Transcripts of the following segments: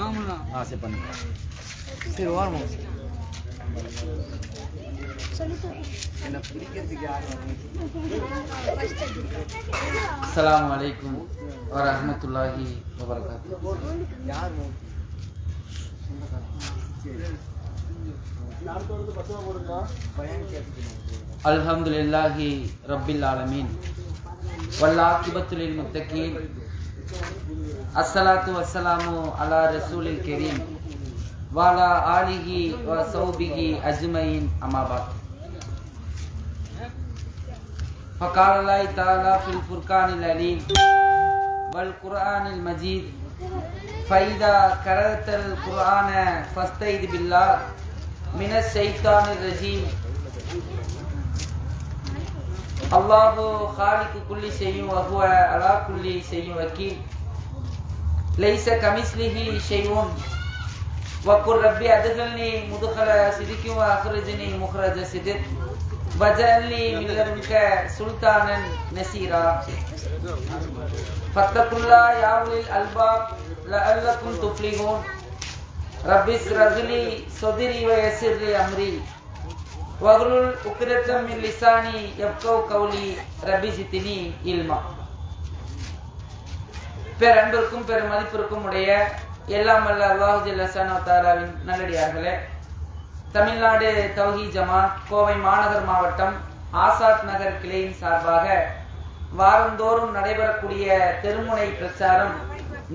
ஆமாண்ணா ஆ சரி பண்ணுங்க சரி ஓரமா அஸ்ஸலாமு அலைக்கும் வரஹ்மத்துல்லாஹி வபரகாத்து அல்ஹம்துலில்லாஹி ரப்பில் ஆலமீன். வல்லாக்கிபத்துலில் முத்தகீன். அஸ்ஸலாத்து வஸ்ஸலாமு அலா ரசூலில் கரீம் வாலா ஆலிஹி வ சௌபிஹி அஜ்மயின் அமாபாத் فقال الله تعالى في الفرقان العليم والقرآن المجيد فإذا قرأت القرآن فاستعذ بالله من الشيطان الرجيم الله خالق كل شيء وهو على كل شيء وكيل. ليس كمثله شيء. وقل ربي أدخلني مدخل صدق وأخرجني مخرج صدق. وجعلني من لدنك سلطانا نصيرا فاتقوا الله يا أولي الألباب لعلكم تفلحون. رب اشرح لي صدري ويسر لي أمري. வகுலுல் உக்ரத்தம் லிசானி எப்கோ கௌலி ரபி இல்மா. பேர் அன்பிற்கும் மதிப்பிற்கும் உடைய எல்லாம் அல்ல அல்லாஹு லசானோ தாலாவின் நல்லடியார்களே தமிழ்நாடு தௌஹி ஜமாத் கோவை மாநகர் மாவட்டம் ஆசாத் நகர் கிளையின் சார்பாக வாரந்தோறும் நடைபெறக்கூடிய தெருமுனை பிரச்சாரம்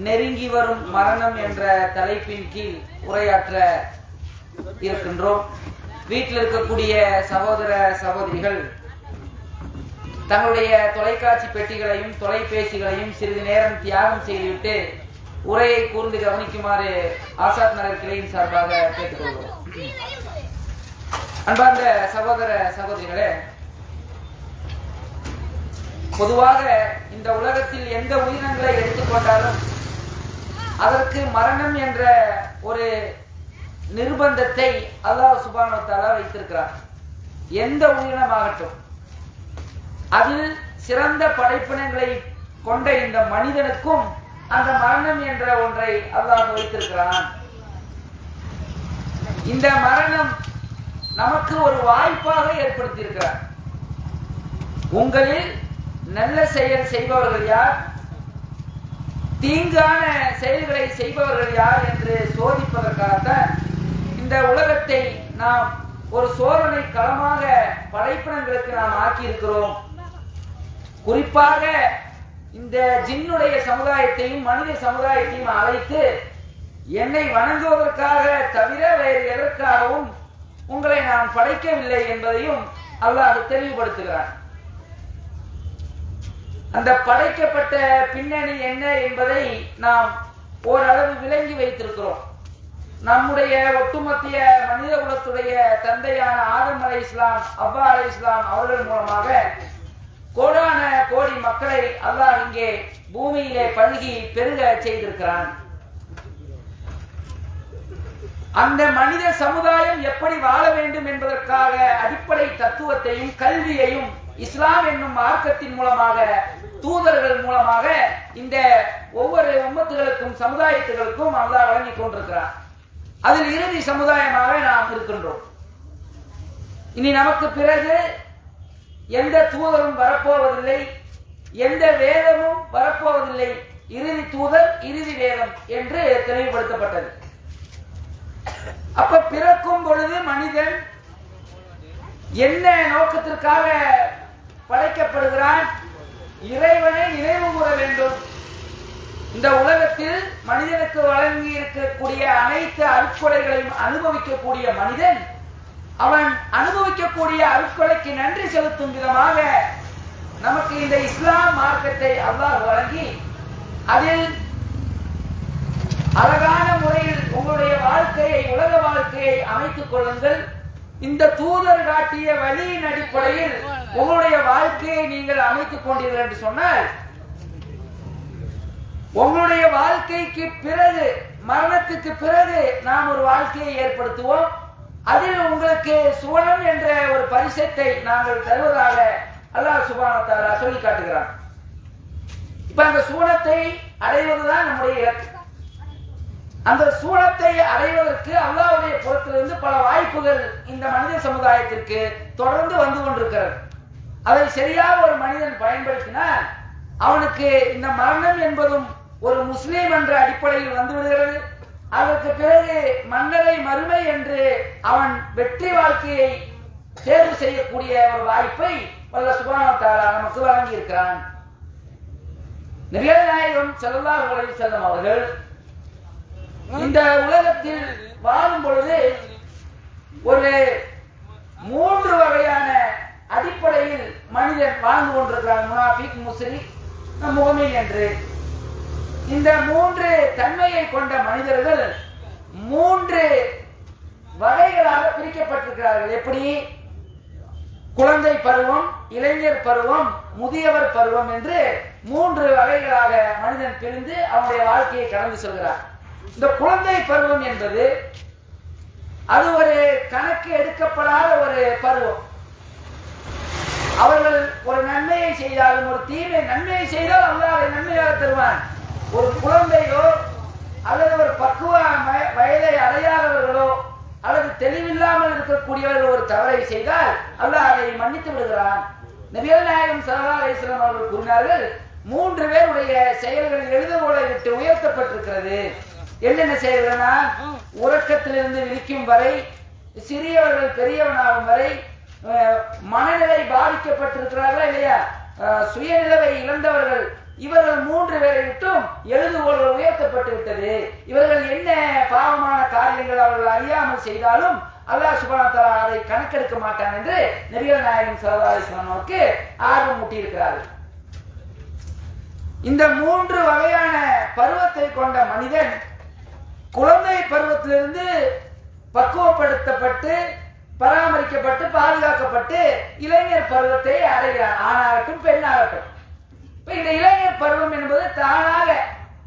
நெருங்கி வரும் மரணம் என்ற தலைப்பின் கீழ் உரையாற்ற இருக்கின்றோம். வீட்டில் இருக்கக்கூடிய சகோதர சகோதரிகள் தங்களுடைய தொலைக்காட்சி பெட்டிகளையும் தொலைபேசிகளையும் சிறிது நேரம் தியாகம் செய்துவிட்டு உரையை கூர்ந்து கவனிக்குமாறு ஆசாத் நகர் கிளையின் சார்பாக கேட்டுக்கொள்கிறோம். அன்பார்ந்த சகோதர சகோதரிகளே பொதுவாக இந்த உலகத்தில் எந்த உயிரினங்களை எடுத்துக்கொண்டாலும் அதற்கு மரணம் என்ற ஒரு நிர்பந்தத்தை அல்லாஹ் சுபானத்தாலா வைத்திருக்கிறார். எந்த உயிரினமாகட்டும் அதில் சிறந்த படைப்பினங்களை கொண்ட இந்த மனிதனுக்கும் அந்த மரணம் என்ற ஒன்றை அல்லாஹ் வைத்திருக்கிறான். இந்த மரணம் நமக்கு ஒரு வாய்ப்பாக ஏற்படுத்தியிருக்கிறார். உங்களில் நல்ல செயல் செய்பவர்கள் யார்? தீங்கான செயல்களை செய்பவர்கள் யார் என்று சோதிப்பதற்காகத்தான் இந்த உலகத்தை நாம் ஒரு சோதனை களமாக படைப்பினங்களுக்கு நாம் ஆக்கியிருக்கிறோம். குறிப்பாக இந்த ஜின்னுடைய சமுதாயத்தையும் மனித சமுதாயத்தையும் அழைத்து என்னை வணங்குவதற்காக தவிர வேறு எதற்காகவும் உங்களை நான் படைக்கவில்லை என்பதையும் அல்லாஹ் தெளிவுபடுத்துகிறான். அந்த படைக்கப்பட்ட பின்னணி என்ன என்பதை நாம் ஓரளவு விளங்கி வைத்திருக்கிறோம். நம்முடைய ஒட்டுமொத்திய மனித குலத்துடைய தந்தையான ஆதம் அலை இஸ்லாம் அப்பா அலை இஸ்லாம் அவர்கள் மூலமாக கோடான கோடி மக்களை அல்லாஹ் இங்கே பூமியிலே பழுகி பெருக செய்திருக்கிறான். அந்த மனித சமுதாயம் எப்படி வாழ வேண்டும் என்பதற்காக அடிப்படை தத்துவத்தையும் கல்வியையும் இஸ்லாம் என்னும் மார்க்கத்தின் மூலமாக தூதர்கள் மூலமாக இந்த ஒவ்வொரு உம்மத்துகளுக்கும் சமுதாயத்துகளுக்கும் அல்லாஹ் வழங்கி கொண்டிருக்கிறார் அதில் இறுதி சமுதாயமாக நாம் இருக்கின்றோம். இனி நமக்கு பிறகு எந்த தூதரும் வரப்போவதில்லை எந்த வேதமும் வரப்போவதில்லை. இறுதி தூதர் இறுதி வேதம் என்று தெளிவுபடுத்தப்பட்டது அப்ப பிறக்கும் பொழுது மனிதன் என்ன நோக்கத்திற்காக படைக்கப்படுகிறான்? இறைவனை நினைவு கூற வேண்டும். இந்த உலகத்தில் மனிதனுக்கு வழங்கி இருக்கக்கூடிய அனைத்து அருட்கொடைகளையும் அனுபவிக்கக்கூடிய மனிதன் அவன் அனுபவிக்கக்கூடிய அருட்கொடைக்கு நன்றி செலுத்தும் விதமாக நமக்கு இந்த இஸ்லாம் மார்க்கத்தை அல்லாஹ் வழங்கி அதில் அழகான முறையில் உங்களுடைய வாழ்க்கையை உலக வாழ்க்கையை அமைத்துக் கொள்ளுங்கள். இந்த தூதர் காட்டிய வழியின் அடிப்படையில் உங்களுடைய வாழ்க்கையை நீங்கள் அமைத்துக் கொண்டீர்கள் என்று சொன்னால் உங்களுடைய வாழ்க்கைக்கு பிறகு மரணத்துக்கு பிறகு நாம் ஒரு வாழ்க்கையை ஏற்படுத்துவோம். அதில் உங்களுக்கு சுவனம் என்ற ஒரு பரிசத்தை நாங்கள் தருவதாக அல்லாஹ் சுபானத்தாரா சொல்லி காட்டுகிறான். இப்ப அந்த சுவனத்தை அடைவதுதான் நம்முடைய இலக்கு அந்த சூழத்தை அடைவதற்கு அல்லாவுடைய புறத்திலிருந்து பல வாய்ப்புகள் இந்த மனித சமுதாயத்திற்கு தொடர்ந்து வந்து கொண்டிருக்கிறது. அதை சரியாக ஒரு மனிதன் பயன்படுத்தினால் அவனுக்கு இந்த மரணம் என்பதும் ஒரு முஸ்லீம் என்ற அடிப்படையில் வந்துவிடுகிறது. அதற்கு பிறகு மன்னரை மறுமை என்று அவன் வெற்றி வாழ்க்கையை தேர்வு செய்யக்கூடிய ஒரு வாய்ப்பை வல்ல சுபானத்தாரா நமக்கு வழங்கி இருக்கிறான் நிகழ்நாயகம் நாயகம் உலகில் செல்லும் அவர்கள் இந்த உலகத்தில் வாழும் பொழுது ஒரு மூன்று வகையான அடிப்படையில் மனிதன் வாழ்ந்து கொண்டிருக்கிறான். முனாஃபிக் முஸ்லி முகமின் என்று. இந்த மூன்று தன்மையை கொண்ட மனிதர்கள் மூன்று வகைகளாக பிரிக்கப்பட்டிருக்கிறார்கள். எப்படி? குழந்தை பருவம் இளைஞர் பருவம் முதியவர் பருவம் என்று மூன்று வகைகளாக மனிதன் பிரிந்து அவனுடைய வாழ்க்கையை கடந்து செல்கிறார் இந்த குழந்தை பருவம் என்பது அது ஒரு கணக்கு எடுக்கப்படாத ஒரு பருவம். அவர்கள் ஒரு நன்மையை செய்தாலும் ஒரு தீமை நன்மையை செய்தால் அல்லாஹ் நன்மையாக தருவான். ஒரு குழந்தையோ அல்லது ஒரு பக்குவ வய- வயதை அடையாதவர்களோ அல்லது தெளிவில்லாமல் இருக்கக்கூடியவர்கள் ஒரு தவறை செய்தால் அல்லாஹ் அதை மன்னித்து விடுகிறான். நபிகள் நாயகம் சல்லா அலிஸ்லாம் அவர்கள் கூறினார்கள் மூன்று பேருடைய செயல்கள் எழுதுகோலை விட்டு உயர்த்தப்பட்டிருக்கிறது. என்னென்ன செயல்கள்னா உறக்கத்திலிருந்து விழிக்கும் வரை சிறியவர்கள் பெரியவனாகும் வரை மனநிலை பாதிக்கப்பட்டிருக்கிறார்களா இல்லையா? சுயநிலவை இழந்தவர்கள் இவர்கள் மூன்று பேரை விட்டும் எழுதுகோள்கள் உயர்த்தப்பட்டு விட்டது. இவர்கள் என்ன பாவமான காரியங்கள் அவர்கள் அறியாமல் செய்தாலும் அல்லாஹ் சுப்ஹானஹு அதை கணக்கெடுக்க மாட்டான் என்று நபிகள் நாயகன் ஸல்லல்லாஹு ஆர்வம் மூட்டியிருக்கிறார்கள். இந்த மூன்று வகையான பருவத்தை கொண்ட மனிதன் குழந்தை பருவத்திலிருந்து பக்குவப்படுத்தப்பட்டு பராமரிக்கப்பட்டு பாதுகாக்கப்பட்டு இளைஞர் பருவத்தை அடைகிறான். ஆணாகட்டும் பெண்ணாகட்டும். இப்போ இந்த இளைஞர் பருவம் என்பது தானாக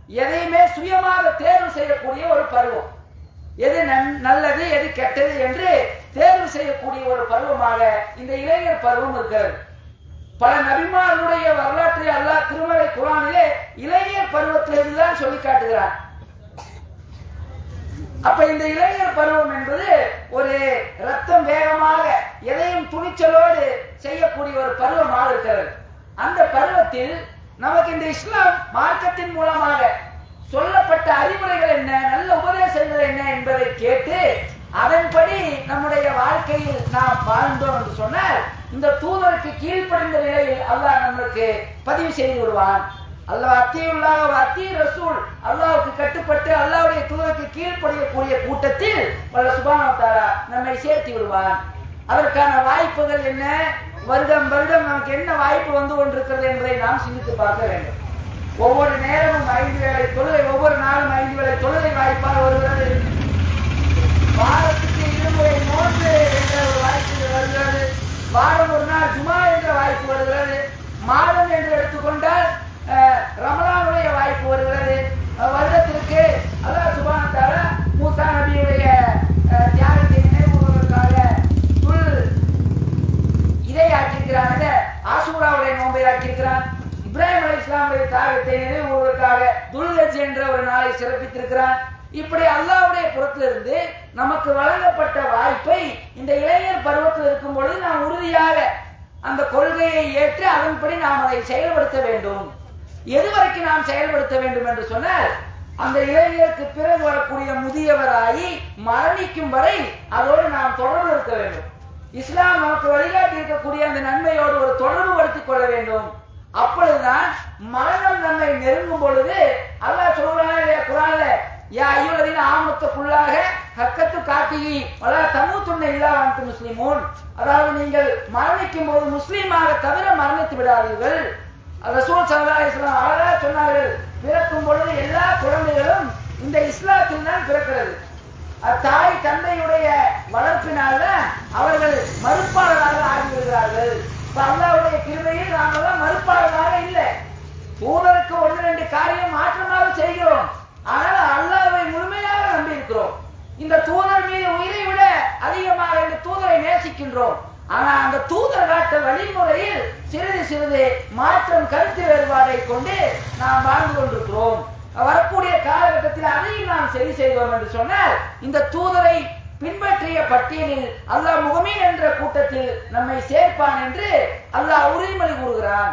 எதையுமே சுயமாக தேர்வு செய்யக்கூடிய ஒரு பருவம். எது நன்- நல்லது எது கெட்டது என்று தேர்வு செய்யக்கூடிய ஒரு பருவமாக இந்த இளைஞர் பருவம் இருக்கிறது. பல நபிமார்களுடைய வரலாற்றை அல்லாஹ் திருமலை குரானிலே இளைஞர் பருவத்திலிருந்து தான் சொல்லி காட்டுகிறார். அப்ப இந்த இளைஞர் பருவம் என்பது ஒரு ரத்தம் வேகமாக எதையும் துணிச்சலோடு செய்யக்கூடிய ஒரு பருவமாக இருக்கிறது. அந்த பருவத்தில் நமக்கு இந்த இஸ்லாம் மார்க்கத்தின் மூலமாக சொல்லப்பட்ட அறிவுரைகள் என்ன நல்ல உபதேசங்கள் என்ன என்பதை கேட்டு அதன்படி நம்முடைய வாழ்க்கையில் நாம் வாழ்ந்தோம் என்று சொன்னால் இந்த தூதருக்கு கீழ்ப்படைந்த நிலையில் அல்லாஹ் நம்மளுக்கு பதிவு செய்து விடுவான். அல்லாஹ் அத்தியுள்ளாக அத்தி ரசூல் அல்லாவுக்கு கட்டுப்பட்டு அல்லாவுடைய தூதருக்கு கீழ்ப்படையக்கூடிய கூட்டத்தில் பல சுபானவ நம்மை சேர்த்து விடுவான். அதற்கான வாய்ப்புகள் என்ன? வருடம் வருடம் நமக்கு என்ன வாய்ப்பு வந்து கொண்டிருக்கிறது என்பதை நாம் சிந்தித்து பார்க்க வேண்டும். ஒவ்வொரு நேரமும் ஐந்து வேலை தொழுகை ஒவ்வொரு நாளும் ஐந்து வேலை தொழுகை வாய்ப்பாக வருகிறது. வாரத்துக்கு இருமுறை நோன்பு என்ற ஒரு வாய்ப்பு வருகிறது. வாரம் ஒரு நாள் சும்மா என்ற வாய்ப்பு வருகிறது. மாதம் என்று எடுத்துக்கொண்டால் ரமலானுடைய வாய்ப்பு வருகிறது. வருடத்திற்கு அதான் சுபான தஆலா மூசா நபியுடைய அஹ், தியாகத்தை நினைவுவதற்காக துல் இதை ஆக்கியிருக்கிறான் ஆசூராவுடைய நோன்பை ஆக்கியிருக்கிறான் இப்ராஹிம் அலி இஸ்லாமுடைய தியாகத்தை நினைவுவதற்காக துல்கஜ் என்ற ஒரு நாளை சிறப்பித்திருக்கிறான். இப்படி அல்லாவுடைய புறத்திலிருந்து நமக்கு வழங்கப்பட்ட வாய்ப்பை இந்த இளைஞர் பருவத்தில் இருக்கும் பொழுது நாம் உறுதியாக அந்த கொள்கையை ஏற்று அதன்படி நாம் அதை செயல்படுத்த வேண்டும். எது வரைக்கும் நாம் செயல்படுத்த வேண்டும் என்று சொன்னால் அந்த இளைஞருக்கு பிறகு வரக்கூடிய முதியவராகி மரணிக்கும் வரை அதோடு நாம் தொடர்பு இருக்க வேண்டும். இஸ்லாம் நமக்கு வழிகாட்டி இருக்கக்கூடிய அந்த நன்மையோடு ஒரு தொடர்பு படுத்திக் கொள்ள வேண்டும். அப்பொழுதுதான் மரணம் நம்மை நெருங்கும் பொழுது அல்லாஹ் சொல்றாங்க இல்லையா? குரான்ல யா ஐயுலதின் ஆமத்துக்குள்ளாக ஹக்கத்து காட்டிகி பல தமுத்துன்ன இல்லா வந்து முஸ்லிமூன். அதாவது நீங்கள் மரணிக்கும் போது முஸ்லீமாக தவிர மரணித்து விடாதீர்கள். ரசூல் சல்லா இஸ்லாம் அழகா சொன்னார்கள் பிறக்கும் பொழுது எல்லா குழந்தைகளும் இந்த இஸ்லாத்தில் தான் பிறக்கிறது. தாய் தந்தையுடைய வளர்ப்பினால அவர்கள் மறுப்பாளராக ஆகிவிடுகிறார்கள் இப்ப அல்லாவுடைய கிருமையில் நாமெல்லாம் மறுப்பாளராக இல்லை. தூதருக்கு ஒன்று ரெண்டு காரியம் மாற்றமாக செய்கிறோம். ஆனால் அல்லாவை முழுமையாக நம்பியிருக்கிறோம். இந்த தூதர் மீது உயிரை விட அதிகமாக இந்த தூதரை நேசிக்கின்றோம். ஆனா அந்த தூதர் காட்ட வழிமுறையில் சிறிது சிறிது மாற்றம் கருத்து வேறுபாடை கொண்டு நாம் வாழ்ந்து கொண்டிருக்கிறோம். வரக்கூடிய காலகட்டத்தில் அதையும் நாம் சரி செய்வோம் என்று சொன்னால் இந்த தூதரை பின்பற்றிய பட்டியலில் அல்லாஹ் முகமீன் என்ற கூட்டத்தில் நம்மை சேர்ப்பான் என்று அல்லாஹ் உறுதிமொழி கூறுகிறான்.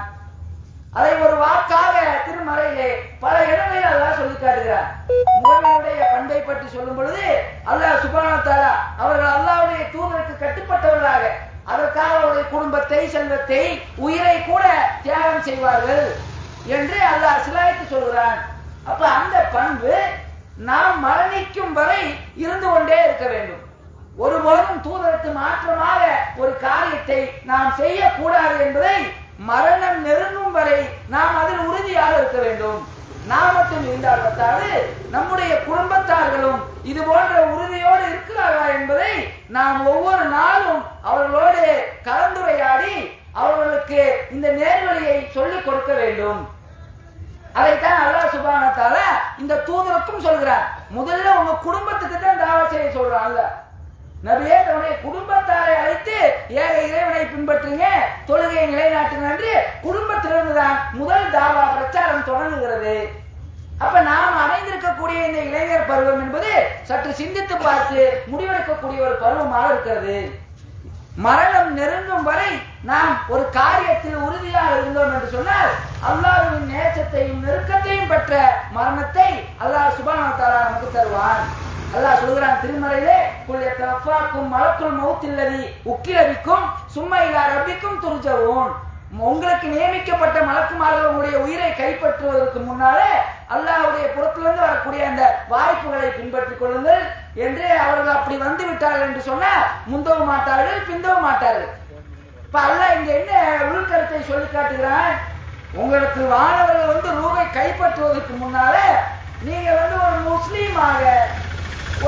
அதை ஒரு வாக்காக திருமறையிலே பல இடங்களில் அல்லாஹ் சொல்லி காட்டுகிறார் முகமீனுடைய பண்பை பற்றி சொல்லும் பொழுது அல்லாஹ் சுபான தாலா அவர்கள் அல்லாவுடைய தூதருக்கு கட்டுப்பட்டவர்களாக அதற்காக அவருடைய குடும்பத்தை செல்வத்தை உயிரை கூட தியாகம் செய்வார்கள் என்று அல்லாஹ் சிலாய்த்து சொல்கிறான். அப்ப அந்த பண்பு நாம் மரணிக்கும் வரை இருந்து கொண்டே இருக்க வேண்டும். ஒருபோதும் தூதருக்கு மாற்றமாக ஒரு காரியத்தை நாம் செய்யக்கூடாது என்பதை மரணம் நெருங்கும் வரை நாம் அதில் உறுதியாக இருக்க வேண்டும். நாம் மட்டும் இருந்தால் பத்தாது நம்முடைய குடும்பத்தார்களும் இது போன்ற உறுதியோடு இருக்கிறார்களா என்பதை நாம் ஒவ்வொரு நாளும் அவர்களோடு கலந்துரையாடி அவர்களுக்கு இந்த நேர்வழியை சொல்லிக் கொடுக்க வேண்டும். அதைத்தான் அல்லா சுபானத்தால இந்த தூதருக்கும் சொல்கிறார். முதல்ல உங்க குடும்பத்துக்கு தான் தாவா செய்ய சொல்றாங்க. நபியே தன்னுடைய குடும்பத்தாரை அழைத்து ஏக இறைவனை பின்பற்றுங்க தொழுகையை நிலைநாட்டுங்க என்று குடும்பத்திலிருந்து தான் முதல் தாவா பிரச்சாரம் தொடங்குகிறது. அப்ப நாம் அடைந்திருக்கக்கூடிய இந்த இளைஞர் பருவம் என்பது சற்று சிந்தித்து பார்த்து முடிவெடுக்கக்கூடிய ஒரு பருவமாக இருக்கிறது. மரணம் நெருங்கும் வரை நாம் ஒரு காரியத்தில் உறுதியாக இருந்தோம் என்று சொன்னால் அல்லாஹ்வின் நேசத்தையும் நெருக்கத்தையும் பெற்ற மரணத்தை அல்லாஹ் சுபான தாரா நமக்கு தருவான். அல்லாஹ் சொல்கிறான் திருமறையிலே குல் யத்தவஃபாக்கும் மலக்குல் மௌத்தில்லதி உக்கிரவிக்கும் சும்மா ரபிக்கும் ரப்பிக்கும் துர்ஜவும் உங்களுக்கு நியமிக்கப்பட்ட மலக்குமார்கள் உங்களுடைய உயிரை கைப்பற்றுவதற்கு முன்னாலே அல்லாஹ்வுடைய புறத்திலிருந்து வரக்கூடிய அந்த வாய்ப்புகளை பின்பற்றிக் கொள்ளுங்கள் என்று அவர்கள் அப்படி வந்து விட்டார்கள் என்று சொன்னால் முந்தவ மாட்டார்கள் பிந்தவ மாட்டார்கள். இப்ப அல்லாஹ் இங்க என்ன உள்கருத்தை சொல்லி காட்டுகிறான்? உங்களுக்கு வானவர்கள் வந்து ரூபை கைப்பற்றுவதற்கு முன்னாலே நீங்க வந்து ஒரு முஸ்லீமாக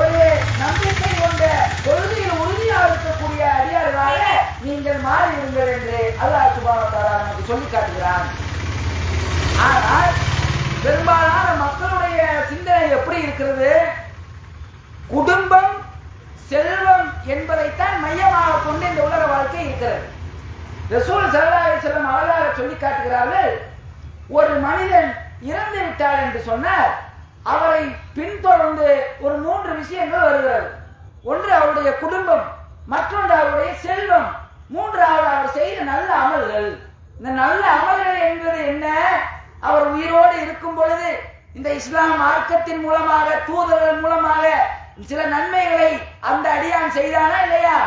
ஒரு நம்பிக்கை கொண்ட கொள்கையில் உறுதியாக இருக்கக்கூடிய அதிகாரிகளாக நீங்கள் மாறி இருங்கள் என்று அல்லாஹ் சுபாவத்தாரா நமக்கு சொல்லி காட்டுகிறான். ஆனால் பெரும்பாலான மக்களுடைய சிந்தனை எப்படி இருக்கிறது? குடும்பம் செல்வம் என்பதைத்தான் மையமாக கொண்டு இந்த உலக வாழ்க்கை இருக்கிறது. ரசூல் சரதாரி செல்லம் அழகாக சொல்லி காட்டுகிறார்கள் ஒரு மனிதன் இறந்து விட்டார் என்று சொன்னால் அவரை பின்தொடர்ந்து ஒரு மூன்று விஷயங்கள் வருகிறது. ஒன்று அவருடைய குடும்பம் மற்றொன்று அவருடைய செல்வம். மூன்றாவது அவர் செய்த நல்ல அமல்கள். இந்த நல்ல அமல்கள் என்பது என்ன? அவர் உயிரோடு இருக்கும் பொழுது இந்த இஸ்லாம் மார்க்கத்தின் மூலமாக தூதர்கள் மூலமாக சில நன்மைகளை அந்த அடியான் செய்தானா இல்லையா?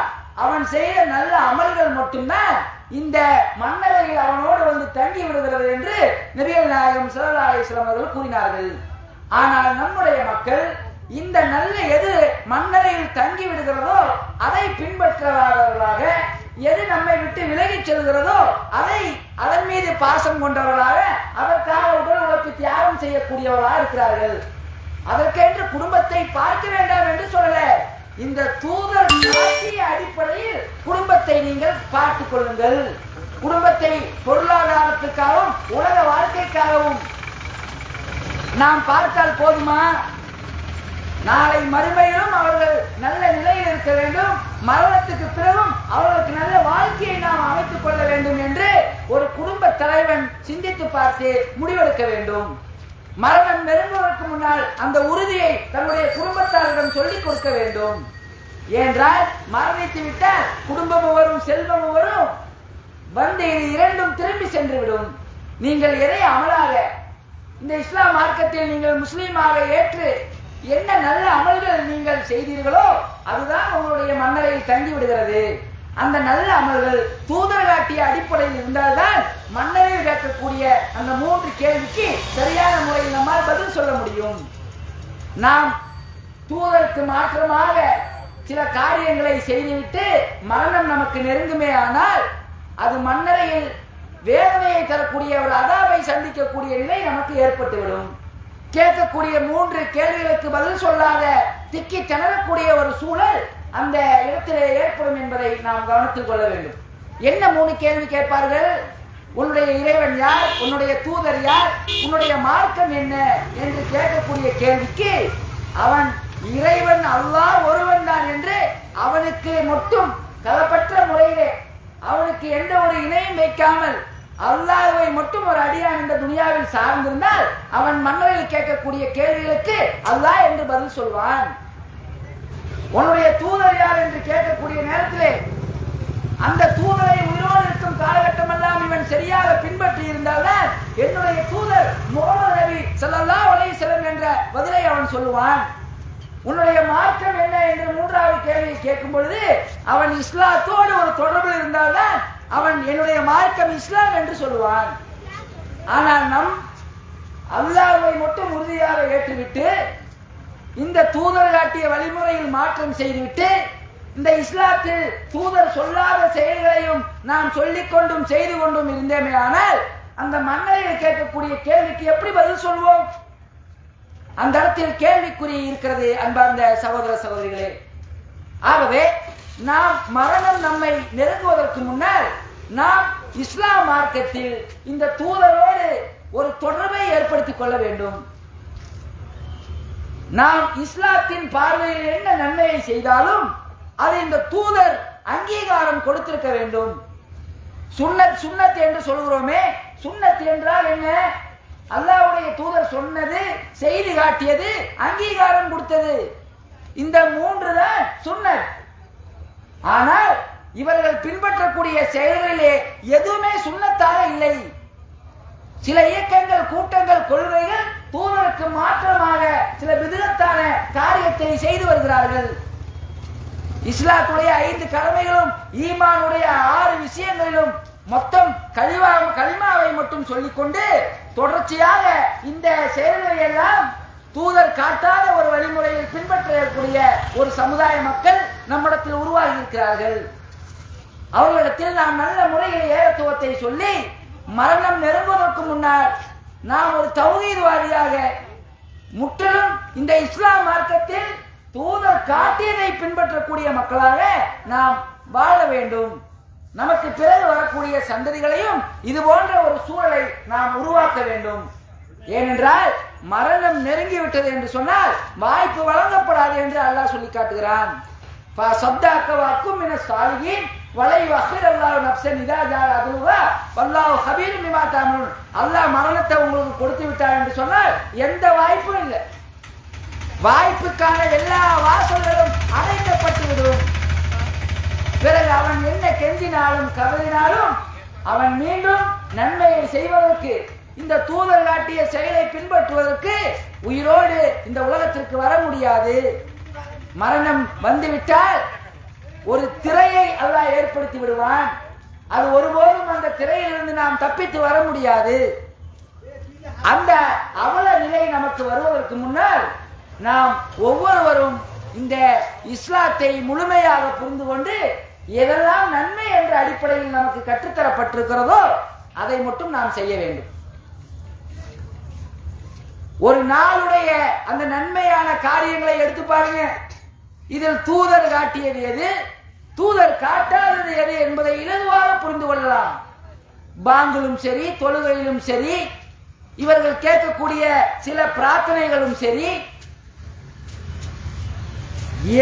அவன் செய்த நல்ல அமல்கள் மட்டும்தான் இந்த மன்னரையில் அவனோடு வந்து தங்கி விடுகிறது என்று நபிகள் நாயகம் ஸல்லல்லாஹு அவர்கள் கூறினார்கள். ஆனால் நம்முடைய மக்கள் இந்த நல்ல எது மன்னரையில் தங்கி விடுகிறதோ அதை பின்பற்றவாதவர்களாக எது நம்மை விட்டு விலகிச் செல்கிறதோ அதை அதன் மீது பாசம் கொண்டவர்களாக அதற்காக உடல் உழைப்பு தியாகம் செய்யக்கூடியவர்களாக இருக்கிறார்கள். அதற்கென்று குடும்பத்தை பார்க்க வேண்டாம் என்று சொல்லல. இந்த தூதர் அடிப்படையில் குடும்பத்தை நீங்கள் பார்த்துக் கொள்ளுங்கள். குடும்பத்தை பொருளாதாரத்துக்காகவும் உலக வாழ்க்கைக்காகவும். நாம் பார்த்தால் போதுமா? நாளை மறுமையிலும் அவர்கள் நல்ல நிலையில் இருக்க வேண்டும். மரணத்துக்கு பிறகு அவர்களுக்கு நல்ல வாழ்க்கையை நாம் அமைத்துக் கொள்ள வேண்டும் என்று ஒரு குடும்ப தலைவன் சிந்தித்து பார்த்து முடிவெடுக்க வேண்டும். மரணம் நெருங்குவதற்கு முன்னால் அந்த உறுதியை தன்னுடைய குடும்பத்தாரிடம் சொல்லிக் கொடுக்க வேண்டும். என்றால் மரணித்து விட்டால் குடும்பமும் வரும் செல்வமும் வரும். வந்து இது இரண்டும் திரும்பி சென்று விடும் நீங்கள் எதை அமலாக இந்த இஸ்லாம் மார்க்கத்தில் நீங்கள் முஸ்லீமாக ஏற்று என்ன நல்ல அமல்கள் நீங்கள் செய்தீர்களோ அதுதான் உங்களுடைய மன்னரையில் தங்கி விடுகிறது அந்த நல்ல அமல்கள் தூதர் காட்டிய அடிப்படையில் இருந்தால்தான் மன்னரில் கேட்கக்கூடிய அந்த மூன்று கேள்விக்கு சரியான முறையில் நம்மால் பதில் சொல்ல முடியும். நாம் தூதருக்கு மாற்றமாக சில காரியங்களை செய்துவிட்டு மரணம் நமக்கு நெருங்குமே ஆனால் அது மன்னரையில் வேதனையை தரக்கூடிய ஒரு அதாவை சந்திக்கக்கூடிய நிலை நமக்கு ஏற்பட்டுவிடும். கேட்கக்கூடிய மூன்று கேள்விகளுக்கு பதில் சொல்லாத திக்கி திணறக்கூடிய ஒரு சூழல் அந்த இடத்திலே ஏற்படும் என்பதை நாம் கவனத்தில் கொள்ள வேண்டும். என்ன மூணு கேள்வி கேட்பார்கள்? உன்னுடைய இறைவன் யார்? உன்னுடைய தூதர் யார்? உன்னுடைய மார்க்கம் என்ன என்று கேட்கக்கூடிய கேள்விக்கு அவன் இறைவன் அல்லாஹ் ஒருவன் தான் என்று அவனுக்கு மட்டும் கலப்பற்ற முறையிலே அவனுக்கு எந்த ஒரு இணையும் வைக்காமல் அல்லாஹுவை மட்டும் ஒரு அடியான் இந்த துனியாவில் சார்ந்திருந்தால் அவன் மன்னரில் கேட்கக்கூடிய கேள்விகளுக்கு அல்லாஹ் என்று பதில் சொல்வான். உன்னுடைய தூதர் யார் என்று கேட்கக்கூடிய நேரத்திலே அந்த தூதரை உயிரோடு இருக்கும் காலகட்டம் எல்லாம் இவன் சரியாக பின்பற்றி இருந்தால்தான் என்னுடைய தூதர் முகமது நபி ஸல்லல்லாஹு அலைஹி என்ற பதிலை அவன் சொல்லுவான். உன்னுடைய மார்க்கம் என்ன என்று மூன்றாவது கேள்வியை கேட்கும் பொழுது அவன் இஸ்லாத்தோடு ஒரு தொடர்பில் இருந்தால்தான் அவன் என்னுடைய மார்க்கம் இஸ்லாம் என்று சொல்லுவான். ஆனால் நம் அல்லாஹை மட்டும் உறுதியாக ஏற்றுவிட்டு இந்த தூதர் காட்டிய வழிமுறையில் மாற்றம் செய்துவிட்டு இந்த இஸ்லாத்தில் தூதர் சொல்லாத செயல்களையும் நாம் சொல்லிக் கொண்டும் செய்து கொண்டும் இருந்தேமே ஆனால் அந்த மன்னரையில் கேட்கக்கூடிய கேள்விக்கு எப்படி பதில் சொல்வோம்? அந்த இடத்தில் கேள்விக்குறி இருக்கிறது அன்பார்ந்த சகோதர சகோதரிகளே. ஆகவே நாம் மரணம் நம்மை நெருங்குவதற்கு முன்னால் நாம் இஸ்லாம் மார்க்கத்தில் இந்த தூதரோடு ஒரு தொடர்பை ஏற்படுத்திக் கொள்ள வேண்டும். நாம் இஸ்லாத்தின் பார்வையில் என்ன நன்மையை செய்தாலும் அது இந்த தூதர் அங்கீகாரம் கொடுத்திருக்க வேண்டும். சுண்ணத் சுண்ணத் என்று சொல்கிறோமே சுண்ணத் என்றால் என்ன? அல்லாவுடைய தூதர் சொன்னது செய்தி காட்டியது அங்கீகாரம் கொடுத்தது. இந்த மூன்று தான் சுண்ணத். ஆனால் இவர்கள் பின்பற்றக்கூடிய செயல்களிலே எதுவுமே சுண்ணத்தாக இல்லை. சில இயக்கங்கள் கூட்டங்கள் கொள்கைகள் தூதருக்கு மாற்றமாக சில விதத்தான காரியத்தை செய்து வருகிறார்கள். இஸ்லாத்துடைய ஐந்து கடமைகளும் ஈமானுடைய ஆறு விஷயங்களிலும் மொத்தம் கலிமா கலிமாவை மட்டும் சொல்லிக்கொண்டு தொடர்ச்சியாக இந்த செயல்களை எல்லாம் தூதர் காட்டாத ஒரு வழிமுறையில் பின்பற்றக்கூடிய ஒரு சமுதாய மக்கள் நம்மிடத்தில் உருவாகி இருக்கிறார்கள். அவர்களிடத்தில் நாம் நல்ல முறையில் ஏகத்துவத்தை சொல்லி மரணம் நெருங்குவதற்கு முன்னால் நாம் ஒரு தௌஹீத்வாதியாக முற்றிலும் இந்த இஸ்லாம் மார்க்கத்தில் தூதர் காட்டியதை பின்பற்றக்கூடிய மக்களாக நாம் வாழ வேண்டும். நமக்கு பிறகு வரக்கூடிய சந்ததிகளையும் இது போன்ற ஒரு சூழலை நாம் உருவாக்க வேண்டும். ஏனென்றால் மரணம் நெருங்கிவிட்டது என்று சொன்னால் வாய்ப்பு வழங்கப்படாது என்று அல்லாஹ் சொல்லி காட்டுகிறான். சப்தாக்க வக்கும் என சாலிகின் வலை வஹிர் அல்லாஹ் நப்சன் இதா அதுவா வல்லாஹ் ஹபீர் மிமா தாமுன் அல்லாஹ் மரணத்தை உங்களுக்கு கொடுத்து விட்டார் என்று சொன்னால் எந்த வாய்ப்பும் இல்லை. வாய்ப்புக்கான எல்லா வாசல்களும் அடைக்கப்பட்டு விடும். பிறகு அவன் என்ன கெஞ்சினாலும் கவலினாலும் அவன் மீண்டும் நன்மையை செய்வதற்கு இந்த தூதர் காட்டிய செயலை பின்பற்றுவதற்கு உயிரோடு இந்த உலகத்திற்கு வர முடியாது. மரணம் வந்துவிட்டால் ஒரு திரையை அல்லாஹ் ஏற்படுத்தி விடுவான். அது ஒருபோதும் அந்த திரையிலிருந்து நாம் தப்பித்து வர முடியாது. அந்த அவல நிலை நமக்கு வருவதற்கு முன்னால் நாம் ஒவ்வொருவரும் இந்த இஸ்லாத்தை முழுமையாக புரிந்து கொண்டு எதெல்லாம் நன்மை என்ற அடிப்படையில் நமக்கு கற்றுத்தரப்பட்டிருக்கிறதோ அதை மட்டும் நாம் செய்ய வேண்டும். ஒரு நாளுடைய அந்த நன்மையான காரியங்களை எடுத்து பாருங்க. இதில் தூதர் காட்டியது எது? தூதர் காட்டாதது எது என்பதை இலகுவாக புரிந்து கொள்ளலாம். பாங்கிலும் சரி தொழுகையிலும் சரி இவர்கள் கேட்கக்கூடிய சில பிரார்த்தனைகளும் சரி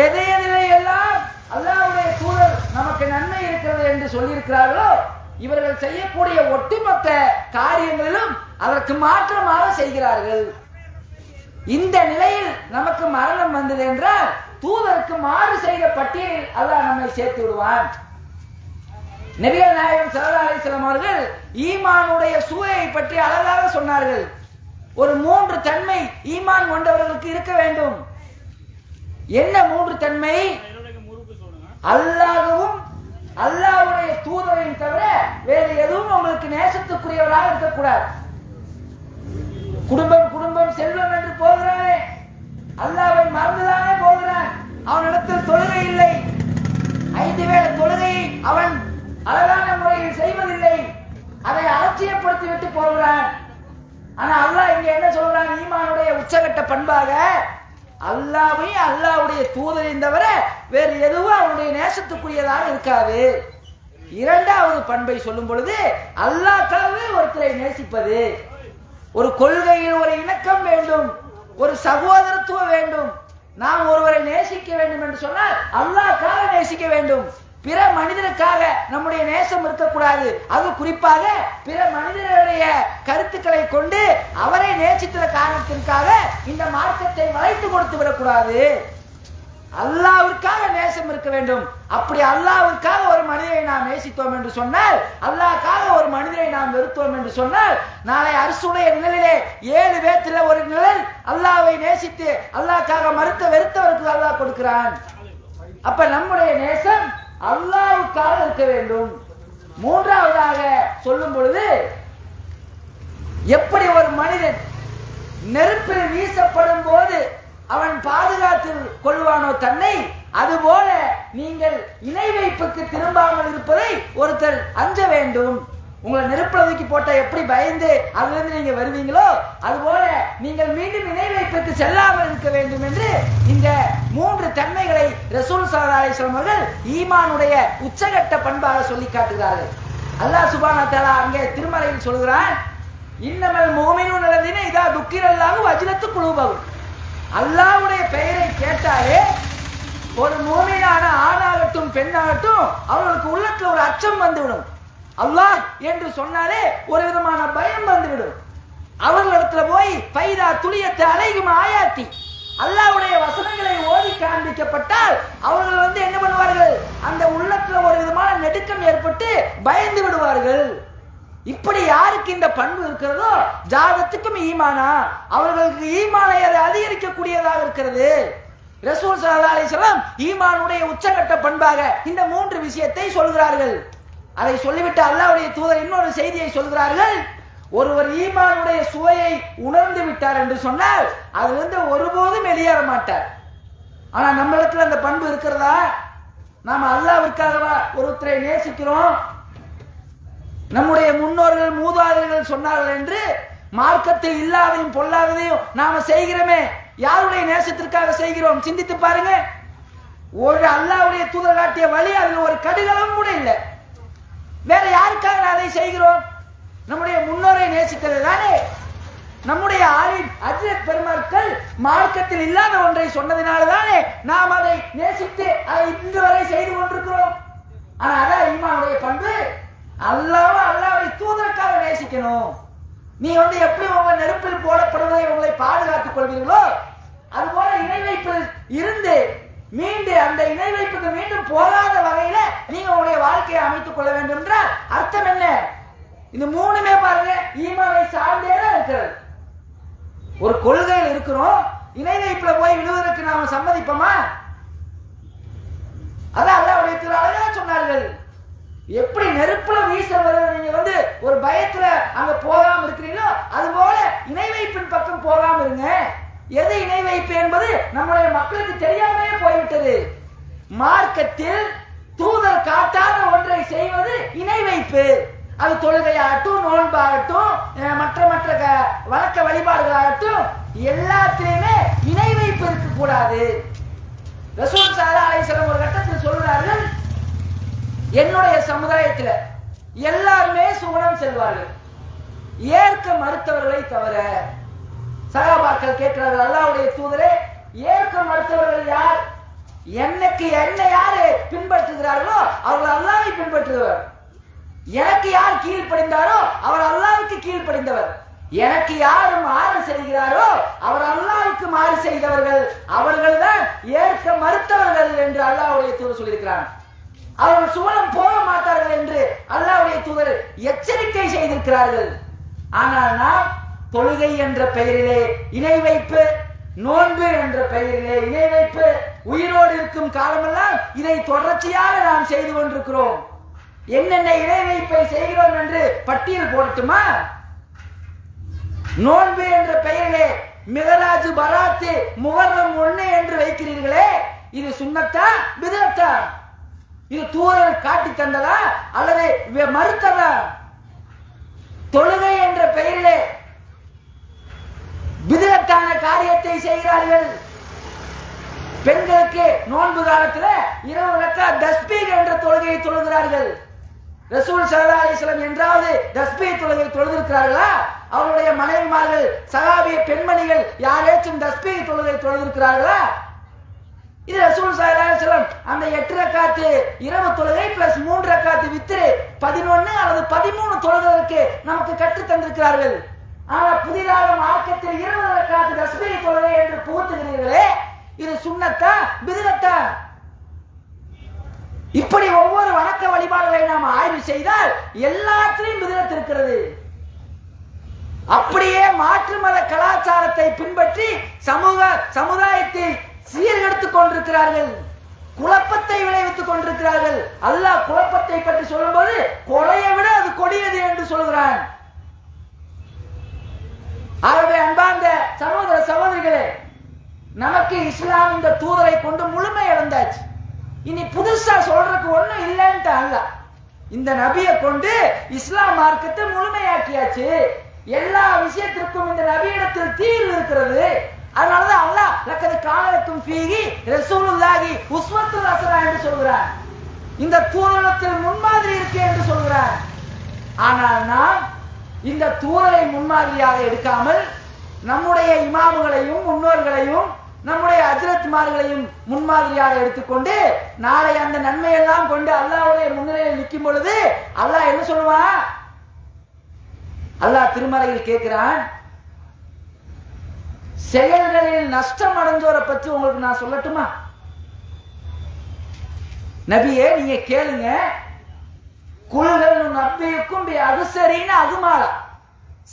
எதை எதிலே எல்லாம் அல்லாவுடைய தூதர் நமக்கு நன்மை இருக்கிறது என்று சொல்லியிருக்கிறார்களோ இவர்கள் செய்யக்கூடிய ஒட்டுமொத்த காரியங்களிலும் அதற்கு மாற்றமாக செய்கிறார்கள். இந்த நிலையில் நமக்கு மரணம் வந்தது என்றால் தூதருக்கு மாறு செய்த பட்டியலில் அல்லாஹ் நம்மை சேர்த்து விடுவான். நெபிகள் நாயகம் சல்லா அலிஸ்லாம் அவர்கள் ஈமானுடைய சூழலை பற்றி அழகாக சொன்னார்கள். ஒரு மூன்று தன்மை ஈமான் கொண்டவர்களுக்கு இருக்க வேண்டும். என்ன மூன்று தன்மை? அல்லாகவும் அல்லாஹ்வுடைய தூதரையும் தவிர வேறு எதுவும் உங்களுக்கு நேசத்துக்குரியவராக இருக்கக்கூடாது. குடும்பம் குடும்பம் செல்வம் என்று போகிறானே. அல்லாவை மறந்துதானே போகிறான். அவனிடத்தில் தொழுகை இல்லை. ஐந்து வேளை தொழுகையை அவன் அழகான முறையில் செய்வதில்லை. அதை அலட்சியப்படுத்தி விட்டு போகிறான். ஆனா அல்லாஹ் இங்க என்ன சொல்றான்? ஈமானுடைய உச்சகட்ட பண்பாக அல்லாவையும் அல்லாவுடைய தூதரையும் தவிர வேறு எதுவும் அவனுடைய நேசத்துக்குரியதாக இருக்காது. இரண்டாவது பண்பை சொல்லும் பொழுது அல்லாஹ்க்காகவே ஒருத்தரை நேசிப்பது. ஒரு கொள்கையில் ஒரு இணக்கம் வேண்டும் ஒரு சகோதரத்துவம் வேண்டும். நாம் ஒருவரை நேசிக்க வேண்டும் என்று சொன்னால் அல்லாக்காக நேசிக்க வேண்டும். பிற மனிதனுக்காக நம்முடைய நேசம் இருக்கக்கூடாது. அது குறிப்பாக பிற மனிதனுடைய கருத்துக்களை கொண்டு அவரை நேசித்த காரணத்திற்காக இந்த மார்க்கத்தை வளைத்து கொடுத்து விடக்கூடாது. அல்லாவிற்காக நேசம் இருக்க வேண்டும். அப்படி அல்லாவிற்காக ஒரு மனிதரை நாம் நேசித்தோம் என்று சொன்னால் அல்லாக்காக ஒரு மனிதரை நாம் வெறுத்தோம் என்று சொன்னால் நாளை அரசுடைய நிழலிலே ஏழு பேத்துல ஒரு நிழல் அல்லாவை நேசித்து அல்லாக்காக மறுத்த வெறுத்தவருக்கு அல்லாஹ் கொடுக்கிறான். அப்ப நம்முடைய நேசம் அல்லாவுக்காக இருக்க வேண்டும். மூன்றாவதாக சொல்லும் பொழுது எப்படி ஒரு மனிதன் நெருப்பில் வீசப்படும் போது அவன் பாதுகாத்து கொள்வானோ தன்னை? அதுபோல நீங்கள் இணை வைப்புக்கு திரும்பாமல் இருப்பதை ஒருத்தர் அஞ்ச வேண்டும். உங்களை நெருப்புல தூக்கி போட்டா எப்படி பயந்து அதுல இருந்து நீங்க வருவீங்களோ? அதுபோல நீங்கள் மீண்டும் இணை வைப்புக்கு செல்லாமல் இருக்க வேண்டும் என்று இந்த மூன்று தன்மைகளை ரசூல் சல்லா அலிஸ்லாம் அவர்கள் ஈமானுடைய உச்சகட்ட பண்பாக சொல்லி காட்டுகிறார்கள். அல்லாஹ் சுபானா தஆலா அங்கே திருமலையில் சொல்கிறான் இன்னமல் மூமினு நிலந்தின இதா துக்கிரல்லாக வஜ்ரத்து குழுபகும் அல்லாவுடைய பெயரை கேட்டாலே ஒரு மூமையான ஆணாகட்டும் பெண்ணாகட்டும் அவர்களுக்கு உள்ளத்துல ஒரு அச்சம் வந்துவிடும். அல்லாஹ் என்று சொன்னாலே ஒரு விதமான பயம் வந்துவிடும். அவர்களிடத்துல போய் பைதா துளியத்தை அலைகும் ஆயாத்தி. அல்லாஹ்வுடைய வசனங்களை ஓதி காண்பிக்கப்பட்டால் அவர்கள் வந்து என்ன பண்ணுவார்கள்? அந்த உள்ளத்துல ஒரு விதமான நெடுக்கம் ஏற்பட்டு பயந்து விடுவார்கள். இப்படி யாருக்கு இந்த பண்பு இருக்கிறதோ ஜாதத்துக்கும் ஈமானா? அவர்களுக்கு ஈமானை அது அதிகரிக்கக்கூடியதாக இருக்கிறது. ரசூல் சல்லா அலிஸ்லாம் ஈமானுடைய உச்சகட்ட பண்பாக இந்த மூன்று விஷயத்தை சொல்கிறார்கள். அதை சொல்லிவிட்டு அல்லாவுடைய தூதர் இன்னொரு செய்தியை சொல்கிறார்கள். ஒருவர் ஈமானுடைய சுவையை உணர்ந்து விட்டார் என்று சொன்னால் அதிலிருந்து ஒருபோதும் வெளியேற மாட்டார். ஆனா நம்ம அந்த பண்பு இருக்கிறதா? நாம அல்லாவிற்காகவா ஒருத்தரை நேசிக்கிறோம்? நம்முடைய முன்னோர்கள் மூதாதையர்கள் சொன்னார்கள் என்று மார்க்கத்தில் இல்லாதையும் பொல்லாததையும் நாம செய்கிறோமே. யாருடைய நேசத்திற்காக செய்கிறோம்? சிந்தித்து பாருங்க. ஒரு அல்லாவுடைய தூதர் காட்டிய வழி அதில் ஒரு கடுகளம் கூட இல்லை. வேற யாருக்காக அதை செய்கிறோம்? நம்முடைய முன்னோரை நேசித்தது தானே. நம்முடைய ஆலிம் அஜ்ரத் பெருமக்கள் மார்க்கத்தில் இல்லாத ஒன்றை சொன்னதினால தானே நாம் அதை நேசித்து அதை இன்று வரை செய்து கொண்டிருக்கிறோம். ஆனால் அதான் இம்மாவுடைய பண்பு. அல்லாஹ் அல்லாவை தூதரக்காக நேசிக்கணும். நீ வந்து எப்படி உங்க நெருப்பில் போடப்படுவதை உங்களை பாதுகாத்துக் கொள்வீர்களோ? அதுபோல இணை வைப்பில் இருந்து மீண்டு அந்த இணை வைப்புக்கு மீண்டும் போகாத வகையில நீங்க உங்களுடைய வாழ்க்கையை அமைத்துக் கொள்ள வேண்டும் என்றால் அர்த்தம் என்ன? இந்த மூணுமே பாருங்க ஈமாவை சார்ந்தே தான் இருக்கிறது. ஒரு கொள்கையில் இருக்கிறோம் இணை வைப்புல போய் விழுவதற்கு நாம சம்மதிப்போமா? அதான் அல்லாவுடைய திரு சொன்னார்கள். எப்படி நெருப்புல வீச வருது நீங்க வந்து ஒரு பயத்துல அங்க போகாம இருக்கிறீங்களோ அது போல இணை வைப்பின் பக்கம் போகாம இருங்க. எது இணை வைப்பு என்பது நம்முடைய மக்களுக்கு தெரியாமே போய்விட்டது. மார்க்கத்தில் தூதர் காட்டாத ஒன்றை செய்வது இணை வைப்பு அது தொழுகையாகட்டும் நோன்பாகட்டும் மற்ற மற்ற க- வழக்க வழிபாடுகளாகட்டும் எல்லாத்திலையுமே இணை வைப்பு இருக்கக்கூடாது. ரசூல் சாரா அலைசலம் ஒரு கட்டத்தில் சொல்கிறார்கள் என்னுடைய சமுதாயத்துல எல்லாருமே சுவனம் செல்வார்கள். ஏற்க மறுத்தவர்களை தவிர சகாபாக்கள் கேட்கிறார்கள் அல்லாவுடைய தூதரே ஏற்க மறுத்தவர்கள் யார்? எனக்கு என்ன யாரு பின்பற்றுகிறார்களோ அவர்கள் அல்லாவை பின்பற்றுகிறவர் எனக்கு யார் கீழ்ப்படிந்தாரோ அவர் அல்லாவுக்கு கீழ்ப்படிந்தவர். எனக்கு யார் மாறு செய்கிறாரோ அவர் அல்லாவுக்கு மாறு செய்தவர்கள். அவர்கள்தான் ஏற்க மறுத்தவர்கள் என்று அல்லாஹ்வுடைய தூர் சொல்லியிருக்கிறார் அவர்கள் சுவனம் போக மாட்டார்கள் என்று அல்லாவுடைய தூதர் எச்சரிக்கை செய்திருக்கிறார்கள். ஆனால் நாம் தொழுகை என்ற பெயரிலே இணை வைப்பு நோன்பு என்ற பெயரிலே இணை வைப்பு உயிரோடு இருக்கும் காலமெல்லாம் இதை தொடர்ச்சியாக நாம் செய்து கொண்டிருக்கிறோம். என்னென்ன இணை வைப்பை செய்கிறோம் என்று பட்டியல் போடட்டுமா? நோன்பு என்ற பெயரிலே மிகராஜு பராத்து முகர்ணம் ஒண்ணு என்று வைக்கிறீர்களே இது சுண்ணத்தா விதத்தா இது தூரர் காட்டி தந்ததா? அல்லது மறுத்ததா? தொழுகை என்ற பெயரிலே விதிலத்தான காரியத்தை செய்கிறார்கள். பெண்களுக்கு நோன்பு காலத்தில் இரவு ரக்கா தஸ்பீக் என்ற தொழுகையை தொழுகிறார்கள். ரசூல் சல்லா அலிஸ்லாம் என்றாவது தஸ்பீ தொழுகை தொழுதிருக்கிறார்களா? அவருடைய மனைவிமார்கள் சகாபிய பெண்மணிகள் யாரேச்சும் தஸ்பீ தொழுகை தொழுதிருக்கிறார்களா? இது ரசூல் சாஹிப் அந்த எட்டு ரக்காத்து இரவு தொழுகை பிளஸ் மூன்று ரக்காத்து வித்திரு பதினொன்னு அல்லது பதிமூணு தொழுகிறதுக்கு நமக்கு கற்று தந்திருக்கிறார்கள். ஆனால் புதிதாக மார்க்கத்தில் இருபது ரக்காத்து தஸ்மீ தொழுகை என்று புகுத்துகிறீர்களே இது சுண்ணத்தா பிதுகத்தா இப்படி ஒவ்வொரு வணக்க வழிபாடுகளை நாம் ஆய்வு செய்தால் எல்லாத்திலையும் பிதுகத்து இருக்கிறது. அப்படியே மாற்று மத கலாச்சாரத்தை பின்பற்றி சமூக சமுதாயத்தை சீர்கெடுத்துக் கொண்டிருக்கிறார்கள். குழப்பத்தை விளைவித்துக் கொண்டிருக்கிறார்கள். அல்லாஹ் குழப்பத்தை பற்றி சொல்லும்போது கொலையை விட அது கொடியது என்று சொல்கிறான். ஆகவே அன்பார்ந்த சகோதர சகோதரிகளே நமக்கு இஸ்லாம் இந்த தூதரை கொண்டு முழுமை இழந்தாச்சு. இனி புதுசா சொல்றதுக்கு ஒண்ணும் இல்லைன்ட்டு அல்ல. இந்த நபியை கொண்டு இஸ்லாம் மார்க்கத்தை முழுமையாக்கியாச்சு. எல்லா விஷயத்திற்கும் இந்த நபியிடத்தில் தீர்வு இருக்கிறது. அதனாலதான் அல்லாஹ் லக்கது காலத்தும் ஃபீகி ரசூலுல்லாஹி உஸ்வத்துல் ஹஸனா என்று சொல்கிறார். இந்த தூதரத்தில் முன்மாதிரி இருக்கு என்று சொல்கிறார். ஆனால் நாம் இந்த தூரலை முன்மாதிரியாக எடுக்காமல் நம்முடைய இமாமுகளையும் முன்னோர்களையும் நம்முடைய அஜரத்மார்களையும் முன்மாதிரியாக எடுத்துக்கொண்டு நாளை அந்த நன்மையெல்லாம் கொண்டு அல்லாவுடைய முன்னிலையில் நிற்கும் பொழுது அல்லாஹ் என்ன சொல்லுவான்? அல்லாஹ் திருமறையில் கேட்கிறான் செயல்களில் நஷ்டம் அடைஞ்சோரை பற்றி உங்களுக்கு நான் சொல்லட்டுமா? நபியே நீங்க கேளுங்க. குல்கள் நபியுக்கும் அது சரின்னு அது மாறா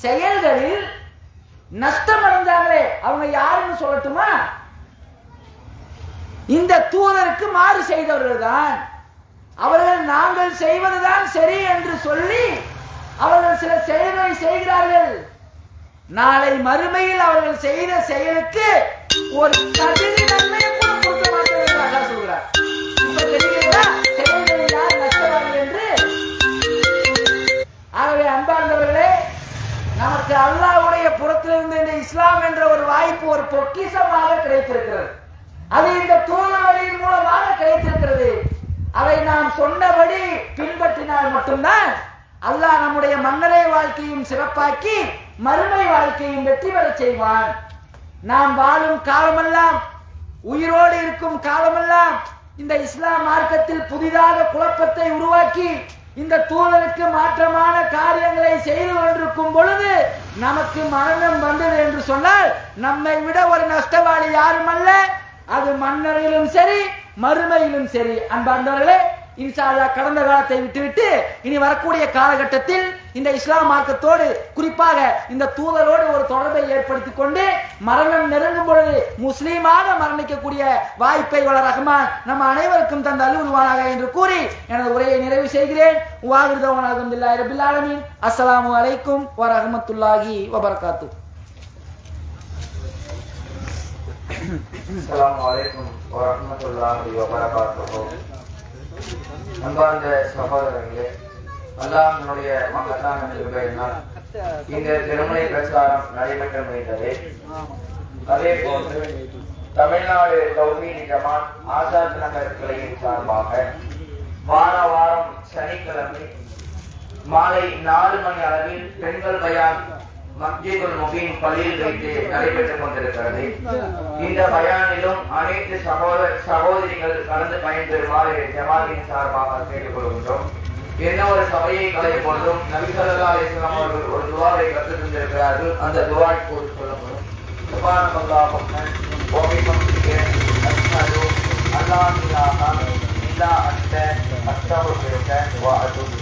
செயல்களில் நஷ்டம் அடைந்தாங்களே அவங்க யாருன்னு சொல்லட்டுமா? இந்த தூதருக்கு மாறு செய்தவர்கள் தான் அவர்கள் நாங்கள் செய்வதுதான் சரி என்று சொல்லி அவர்கள் சில செயல்களை செய்கிறார்கள். நாளை மறுமையில் அவர்கள் செய்த செயலுக்கு ஒரு கதிரி நன்மையை கூட கொடுக்க மாட்டேன் என்று சொல்கிறார். இப்ப தெரிகிறதா செயல்களில் யார் என்று? ஆகவே அன்பார்ந்தவர்களே நமக்கு அல்லாவுடைய புறத்திலிருந்து இந்த இஸ்லாம் என்ற ஒரு வாய்ப்பு ஒரு பொக்கிஷமாக கிடைத்திருக்கிறது. அது இந்த தூதர்களின் மூலமாக கிடைத்திருக்கிறது. அதை நாம் சொன்னபடி பின்பற்றினால் மட்டும்தான் அல்லாஹ் நம்முடைய மன்னரை வாழ்க்கையும் சிறப்பாக்கி மறுமை வாழ்க்கையும் வெற்றி பெற செய்வான். நாம் வாழும் காலமெல்லாம் உயிரோடு இருக்கும் காலமெல்லாம் இந்த இஸ்லாம் மார்க்கத்தில் புதிதாக குழப்பத்தை உருவாக்கி இந்த தூதருக்கு மாற்றமான காரியங்களை செய்து கொண்டிருக்கும் பொழுது நமக்கு மரணம் வந்தது என்று சொன்னால் நம்மை விட ஒரு நஷ்டவாளி யாரும் அல்ல அது மன்னரிலும் சரி மறுமையிலும் சரி. அன்பார்ந்தவர்களே இன்ஷா கடந்த காலத்தை விட்டுவிட்டு இனி வரக்கூடிய காலகட்டத்தில் இந்த இஸ்லாம் மார்க்கத்தோடு குறிப்பாக இந்த தூதரோடு ஒரு தொடர்பை ஏற்படுத்திக் கொண்டு மரணம் நெருங்கும் பொழுது முஸ்லீமாக மரணிக்கக்கூடிய வாய்ப்பை வள ரஹ்மான் நம்ம அனைவருக்கும் தந்த அலுவலுவானாக என்று கூறி எனது உரையை நிறைவு செய்கிறேன். வாகிருதவன் அலமதுல்லாஹி ரபில் ஆலமீன். அஸ்ஸலாமு அலைக்கும் வரஹ்மத்துல்லாஹி வபரகாத்து. அஸ்ஸலாமு அன்பார்ந்த சகோதரர்களே அல்லாஹ்வினுடைய மகத்தான கிருபையினால் இந்த திருமலை பிரச்சாரம் நடைபெற்று முடிந்தது அதே போன்று தமிழ்நாடு தௌஹீத் ஜமான் ஆசாத் நகர் கிளையின் சார்பாக வார வாரம் சனிக்கிழமை மாலை நாலு மணி அளவில் பெண்கள் பயான் மஸ்ஜிதுல் முபீன் பள்ளியில் வைத்து நடைபெற்றுக் கொண்டிருக்கிறது. இந்த பயானிலும் அனைத்து சகோதர சகோதரிகள் கலந்து பயன்பெறுமாறு ஜமாத்தின் சார்பாக கேட்டுக்கொள்கின்றோம் எந்த ஒரு சபையை கலை பொழுதும் நபிசல்லா இஸ்லாம் அவர்கள் ஒரு துவாரை கற்றுத் தந்திருக்கிறார்கள். அந்த துவா இப்போது சொல்லப்படும். சுபான் அல்லாஹும் அல்லாஹ் இல்லாஹா இல்லா அன்ட அஸ்தகுஃபிருக வ அத்தூபு